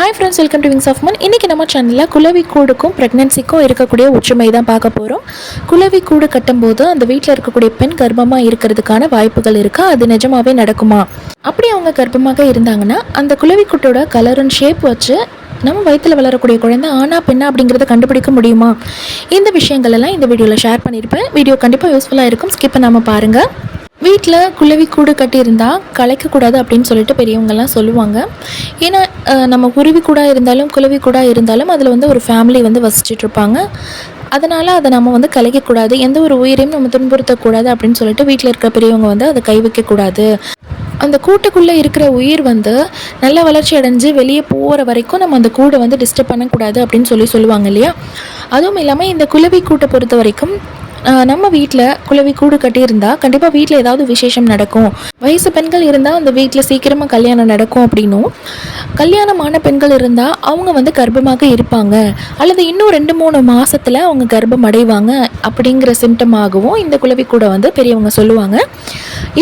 Hi friends welcome to wings of மன் இன்றைக்கி நம்ம சேனலில் குலவி கூடுக்கும் ப்ரெக்னென்சிக்கும் இருக்கக்கூடிய ஒற்றுமை தான் பார்க்க போகிறோம் குலவி கூடு கட்டும்போது அந்த வீட்டில் இருக்கக்கூடிய பெண் கர்ப்பமாக இருக்கிறதுக்கான வாய்ப்புகள் இருக்கா? அது நிஜமாகவே நடக்குமா? அப்படி அவங்க கர்ப்பமாக இருந்தாங்கன்னா அந்த குலவி கூட்டோட கலர் அண்ட் ஷேப் வச்சு நம்ம வயிற்றில் வளரக்கூடிய குழந்தை ஆனா பெண்ணா அப்படிங்கிறத கண்டுபிடிக்க முடியுமா? இந்த விஷயங்கள் எல்லாம் இந்த வீடியோவில் ஷேர் பண்ணியிருப்பேன். வீடியோ கண்டிப்பாக யூஸ்ஃபுல்லாக இருக்கும். ஸ்கிப் பண்ணாமல் பாருங்கள் வீட்டில் குளவி கூடு கட்டியிருந்தா கலைக்கக்கூடாது அப்படின்னு சொல்லிட்டு பெரியவங்கெல்லாம் சொல்லுவாங்க. ஏன்னா நம்ம குருவி கூட இருந்தாலும் குளவி கூட இருந்தாலும் அதில் வந்து ஒரு ஃபேமிலி வந்து வசிச்சிட்ருப்பாங்க அதனால் அதை நம்ம வந்து கலைக்கக்கூடாது எந்த ஒரு உயிரையும் நம்ம துன்புறுத்தக்கூடாது அப்படின்னு சொல்லிட்டு வீட்டில் இருக்கிற பெரியவங்க வந்து அதை கை வைக்கக்கூடாது அந்த கூட்டுக்குள்ளே இருக்கிற உயிர் வந்து நல்ல வளர்ச்சி அடைஞ்சு வெளியே போகிற வரைக்கும் நம்ம அந்த கூடை வந்து டிஸ்டர்ப் பண்ணக்கூடாது அப்படின்னு சொல்லி சொல்லுவாங்க இல்லையா? அதுவும் இல்லாமல் இந்த குளவி கூட்டை பொறுத்த வரைக்கும் நம்ம வீட்டில் குழவி கூடு கட்டியிருந்தா கண்டிப்பாக வீட்டில் ஏதாவது விசேஷம் நடக்கும். வயசு பெண்கள் இருந்தால் அந்த வீட்டில் சீக்கிரமாக கல்யாணம் நடக்கும் அப்படின்னும். கல்யாணமான பெண்கள் இருந்தால் அவங்க வந்து கர்ப்பமாக இருப்பாங்க. அல்லது இன்னும் ரெண்டு மூணு மாதத்தில் அவங்க கர்ப்பம் அடைவாங்க அப்படிங்கிற சிம்டமாகவும் இந்த குழவி கூட வந்து பெரியவங்க சொல்லுவாங்க.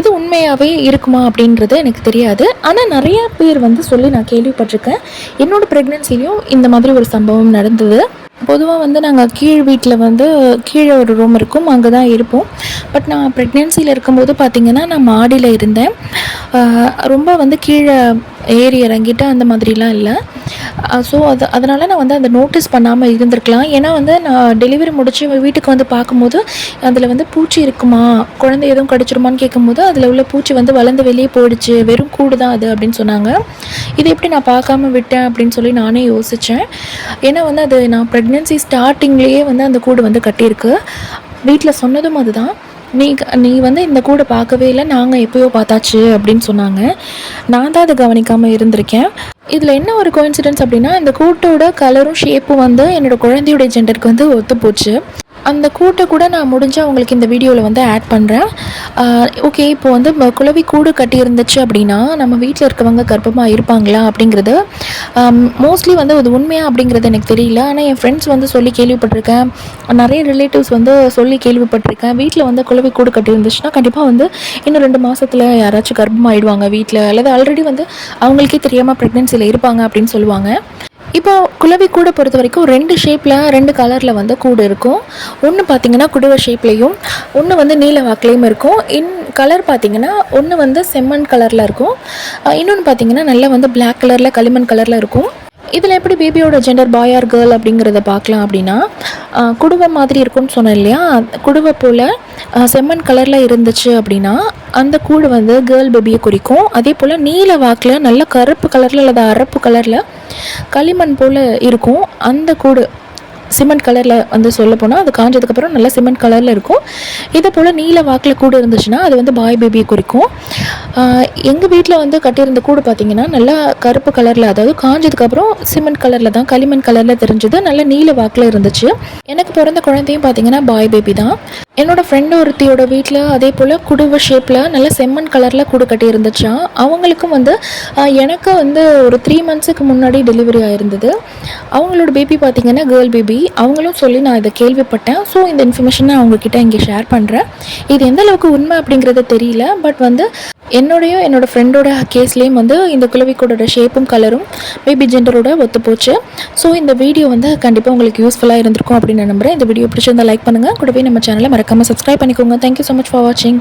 இது உண்மையாகவே இருக்குமா அப்படின்றது எனக்கு தெரியாது. ஆனால் நிறையா பேர் வந்து சொல்லி நான் கேள்விப்பட்டிருக்கேன். என்னோடய ப்ரெக்னென்சிலையும் இந்த மாதிரி ஒரு சம்பவம் நடந்தது. பொதுவாக வந்து நாங்கள் கீழ் வீட்டில் வந்து கீழே ஒரு ரூம் இருக்கும் அங்கே தான் இருப்போம். பட் நான் ப்ரெக்னென்சியில் இருக்கும்போது பார்த்திங்கன்னா நான் மாடியில் இருந்தேன். ரொம்ப வந்து கீழே ஏறி இறங்கிட்டு அந்த மாதிரிலாம் இல்லை. ஸோ அது அதனால் நான் வந்து அந்த நோட்டீஸ் பண்ணாமல் இருந்திருக்கலாம். ஏன்னா வந்து நான் டெலிவரி முடித்து வீட்டுக்கு வந்து பார்க்கும்போது அதில் வந்து பூச்சி இருக்குமா? குழந்தை எதுவும் கடிச்சிருமான்னு கேட்கும்போது அதில் உள்ள பூச்சி வந்து வளர்ந்து வெளியே போயிடுச்சு. வெறும் கூடு தான் அது அப்படின்னு சொன்னாங்க. இது எப்படி நான் பார்க்காம விட்டேன் அப்படின்னு சொல்லி நானே யோசித்தேன் ஏன்னா வந்து அது நான் ப்ரெக்னென்சி ஸ்டார்டிங்லேயே வந்து அந்த கூடு வந்து கட்டியிருக்கு. வீட்டில் சொன்னதும் அதுதான். நீ நீ வந்து இந்த கூடை பார்க்கவே இல்லை நாங்கள் எப்போயோ பார்த்தாச்சு அப்படின்னு சொன்னாங்க. நான் தான் அதை கவனிக்காமல் இருந்திருக்கேன். இதில் என்ன ஒரு கோயின்சிடென்ஸ் அப்படின்னா இந்த கூட்டோட கலரும் ஷேப்பும் வந்து என்னோட குழந்தையோட ஜெண்டருக்கு வந்து ஒத்து போச்சு அந்த கூட்டை கூட நான் முடிஞ்சால் உங்களுக்கு இந்த வீடியோவில் வந்து ஆட் பண்ணுறேன் ஓகே இப்போ வந்து குழவி கூடு கட்டி இருந்துச்சு அப்படின்னா நம்ம வீட்டில் இருக்கவங்க கர்ப்பமாக இருப்பாங்களா அப்படிங்கிறது மோஸ்ட்லி வந்து அது உண்மையா அப்படிங்கிறது எனக்கு தெரியல. ஆனால் என் ஃப்ரெண்ட்ஸ் வந்து சொல்லி கேள்விப்பட்டிருக்கேன். நிறைய ரிலேட்டிவ்ஸ் வந்து சொல்லி கேள்விப்பட்டிருக்கேன். வீட்டில் வந்து குழவி கூடு கட்டி இருந்துச்சுன்னா கண்டிப்பாக வந்து இன்னும் ரெண்டு மாதத்தில் யாராச்சும் கர்ப்பமாயிடுவாங்க வீட்டில் அல்லது ஆல்ரெடி வந்து அவங்களுக்கே தெரியாமல் ப்ரெக்னென்சியில் இருப்பாங்க அப்படின்னு சொல்லுவாங்க. இப்போ குளவி கூடை பொறுத்த வரைக்கும் ரெண்டு ஷேப்பில் ரெண்டு கலரில் வந்து கூடு இருக்கும். ஒன்று பார்த்தீங்கன்னா குடுவை ஷேப்லேயும் ஒன்று வந்து நீல வாக்குலேயும் இருக்கும். இன் கலர் பார்த்திங்கன்னா ஒன்று வந்து செம்மண் கலரில் இருக்கும். இன்னொன்று பார்த்தீங்கன்னா நல்லா வந்து பிளாக் கலரில் களிமண் கலரில் இருக்கும். இதில் எப்படி பேபியோட ஜெண்டர் பாய் ஆர் கேர்ள் அப்படிங்கிறத பார்க்கலாம் அப்படின்னா குடுவை மாதிரி இருக்கும்னு சொன்னேன் இல்லையா? குடுவை போல் செம்மண் கலரில் இருந்துச்சு அப்படின்னா அந்த கூடு வந்து கேர்ள் பேபியை குறிக்கும். அதே போல் நீல வாக்கில் நல்ல கருப்பு கலரில் அல்லது அரப்பு கலரில் களிமண் போல் இருக்கும். அந்த கூடு சிமெண்ட் கலரில் வந்து சொல்ல போனால் அது காஞ்சதுக்கப்புறம் நல்லா சிமெண்ட் கலரில் இருக்கும். இதே போல் நீல வாக்கில் கூடு இருந்துச்சுன்னா அது வந்து பாய் பேபியை குறிக்கும். எங்கள் வீட்டில் வந்து கட்டியிருந்த கூடு பார்த்திங்கன்னா நல்லா கருப்பு கலரில் அதாவது காஞ்சதுக்கப்புறம் சிமெண்ட் கலரில் தான் களிமண் கலரில் தெரிஞ்சது நல்ல நீல வாக்கில் இருந்துச்சு. எனக்கு பிறந்த குழந்தையும் பார்த்திங்கன்னா பாய் பேபி தான். என்னோட ஃப்ரெண்டு ஒருத்தியோட வீட்டில் அதே போல் குடுவை ஷேப்பில் நல்ல செம்மண் கலரில் கூடு கட்டி இருந்துச்சா? அவங்களுக்கும் வந்து எனக்கு வந்து ஒரு த்ரீ மந்த்ஸுக்கு முன்னாடி டெலிவரி ஆயிருந்தது. அவங்களோட பேபி பார்த்தீங்கன்னா கேர்ள் பேபி அவங்களும் சொல்லி நான் இதை கேள்விப்பட்டேன். ஸோ இந்த இன்ஃபர்மேஷனை அவங்கக்கிட்ட இங்கே ஷேர் பண்ணுறேன் இது எந்த அளவுக்கு உண்மை அப்படிங்கிறது தெரியல. பட் வந்து என்னோடையும் என்னோடய ஃப்ரெண்டோட கேஸ்லேயும் வந்து இந்த குலவிக்கோடோட ஷேப்பும் கலரும் பேபி ஜெண்டரோட ஒத்து போச்சு. ஸோ இந்த வீடியோ வந்து கண்டிப்பாக உங்களுக்கு யூஸ்ஃபுல்லாக இருந்திருக்கும் அப்படின்னு நான் இந்த வீடியோ பிடிச்சிருந்தா லைக் பண்ணுங்கள் கூடவே நம்ம சேனலை மறக்காமல் சப்ஸ்கிரைப் பண்ணிக்கோங்க. தேங்க்யூ ஸோ மச் ஃபார் வாட்சிங்